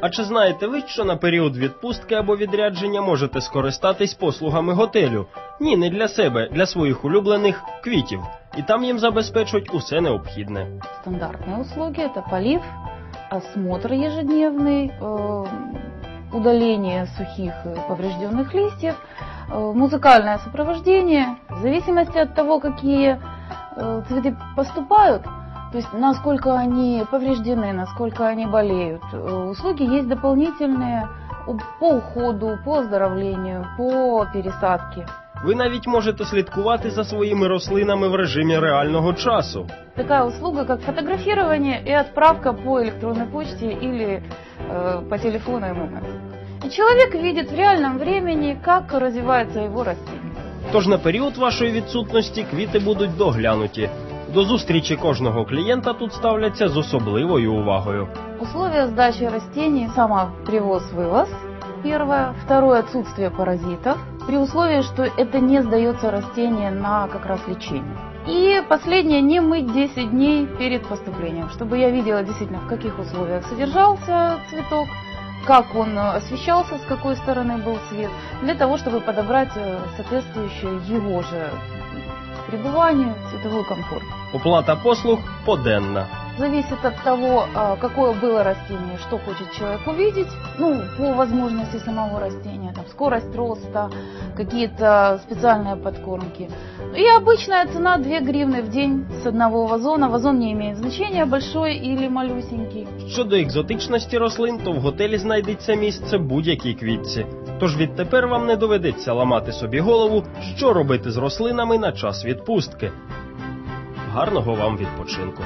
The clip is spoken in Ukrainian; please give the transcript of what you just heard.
А чи знаєте ви, що на період відпустки або відрядження можете скористатись послугами готелю? Ні, не для себе, для своїх улюблених квітів. І там їм забезпечують усе необхідне. Стандартные услуги – это полив, осмотр ежедневный, э, удаление сухих и поврежденных листьев, э, музыкальное сопровождение. В зависимости от того, какие э, цветы поступают, то есть насколько они повреждены, насколько они болеют, э, услуги есть дополнительные у- по уходу, по оздоровлению, по пересадке. Ви навіть можете слідкувати за своїми рослинами в режимі реального часу. Такая услуга, как фотографирование и отправка по электронной почте или э, по телефону ММС. И человек видит в реальном времени, как развивается его растение. Тож на період вашої відсутності квіти будуть доглянуті. До зустрічі кожного клієнта тут ставляться з особливою увагою. Условия сдачи растений – сама привоз-вывоз, первое. Второе – отсутствие паразитов, при условии, что это не сдается растение на как раз лечение. И последнее – не мыть 10 дней перед поступлением, чтобы я видела действительно, в каких условиях содержался цветок, как он э, освещался, с какой стороны был свет, для того, чтобы подобрать э, соответствующую его же пребыванию цветовой комфорт. Оплата послуг поденна Зависит от того, а, какое было растение, что хочет человек увидеть, ну, по возможности самого растения, там, скорость роста, какие-то специальные подкормки. И обычная цена 2 гривны в день с одного вазона. Вазон не имеет значения, большой или малюсенький. Щодо екзотичності рослин, то в готелі знайдеться місце будь-якій квітці. Тож відтепер вам не доведеться ламати собі голову, що робити з рослинами на час відпустки. Гарного вам відпочинку!